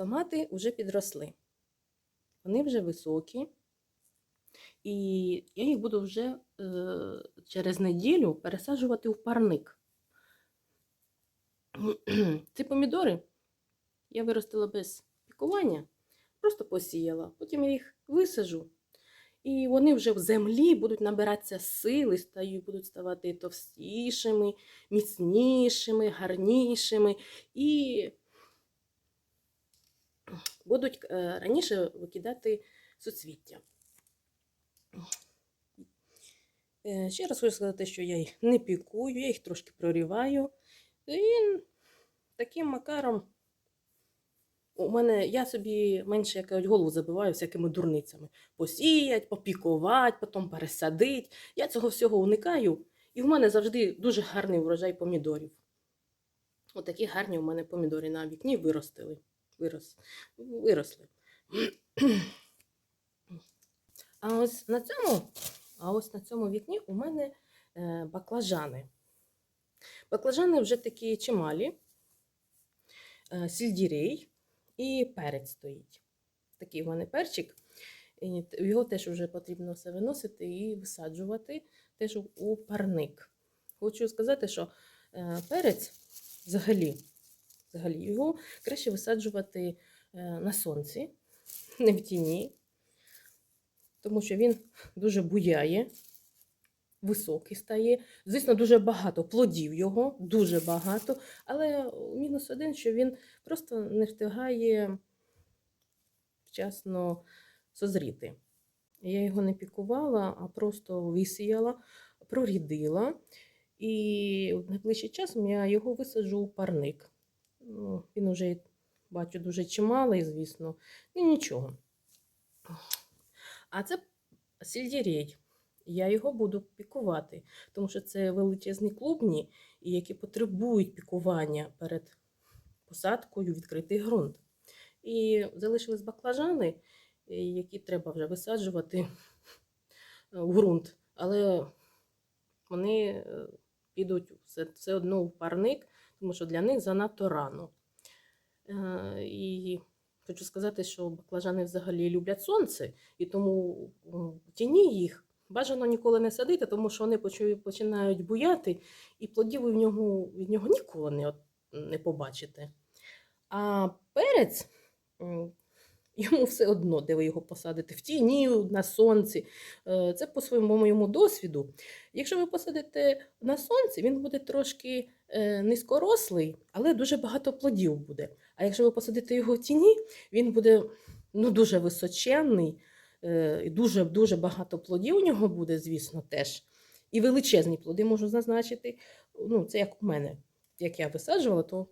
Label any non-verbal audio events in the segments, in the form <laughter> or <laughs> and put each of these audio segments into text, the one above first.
Томати вже підросли. Вони вже високі. І я їх буду вже е, через неділю пересаджувати в парник. <clears throat> Ці помідори я виростила без пікування, просто посіяла. Потім я їх висажу. І вони вже в землі будуть набиратися сили, стають, будуть ставати товстішими, міцнішими, гарнішими. І будуть е, раніше викидати суцвіття. Е, Ще раз хочу сказати, що я їх не пікую, я їх трошки проріваю. І таким макаром у мене я собі менше як кажуть, голову забиваю всякими дурницями. Посіять, попікувати, потім пересадить. Я цього всього уникаю. І в мене завжди дуже гарний врожай помідорів. Отакі гарні у мене помідори на вікні виростили. Вирос, виросли. А ось на цьому, а ось на цьому вікні у мене е, баклажани. Баклажани вже такі чималі, е, сільдірей і перець стоїть. Такий в мене перчик. Його теж вже потрібно все виносити і висаджувати теж у- у парник. Хочу сказати, що е, перець взагалі, взагалі його краще висаджувати е, на сонці, <laughs> не в тіні, тому що він дуже буяє, високий стає. Звісно, дуже багато плодів його, дуже багато. Але мінус один, що він просто не встигає вчасно созріти. Я його не пікувала, а просто висіяла, прорідила. І найближчий час я його висаджу у парник. Ну, він уже, бачу, дуже чималий, звісно, і нічого. А це сельдерей. Я його буду пікувати, тому що це величезні клубні, які потребують пікування перед посадкою відкритий ґрунт. І залишились баклажани, які треба вже висаджувати <laughs> в ґрунт. Але вони е, підуть все, все одно в парник, тому що для них занадто рано. Е, І хочу сказати, що баклажани взагалі люблять сонце, і тому в тіні їх бажано ніколи не садити, тому що вони починають буяти, і плодів від нього, від нього ніколи не, не побачите. А перець, йому все одно, де ви його посадите, в тіні, на сонці. Е, Це по своєму моєму досвіду. Якщо ви посадите на сонці, він буде трошки е, низькорослий, але дуже багато плодів буде. А якщо ви посадите його в тіні, він буде ну, дуже височенний, е, і дуже, дуже багато плодів у нього буде, звісно, теж. І величезні плоди можу зазначити. Ну, це як у мене. Як я висаджувала, то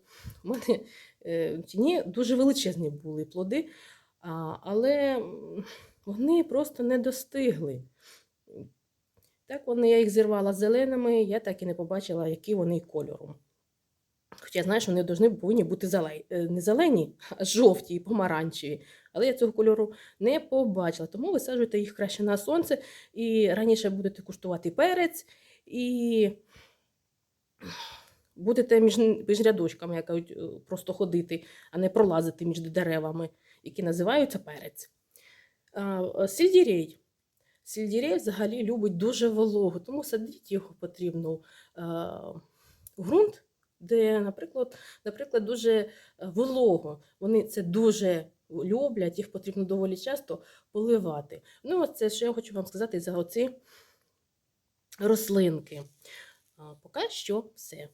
у мене е, в тіні дуже величезні були плоди, але вони просто не достигли. Так вони, я їх зірвала зеленими, я так і не побачила, які вони кольором. Хоча, знаєш, вони повинні, повинні бути зеле- е, не зелені, а жовті і помаранчеві. Але я цього кольору не побачила. Тому висаджуйте їх краще на сонце і раніше будете куштувати перець і будете між, між рядочками, як кажуть, просто ходити, а не пролазити між деревами, які називаються перець. А, Сельдерей. Сельдерей взагалі любить дуже вологу, тому садити його потрібно в ґрунт, де, наприклад, наприклад, дуже е, волого. Вони це дуже люблять, їх потрібно доволі часто поливати. Ну, от це що я хочу вам сказати за оці рослинки. Поки що все.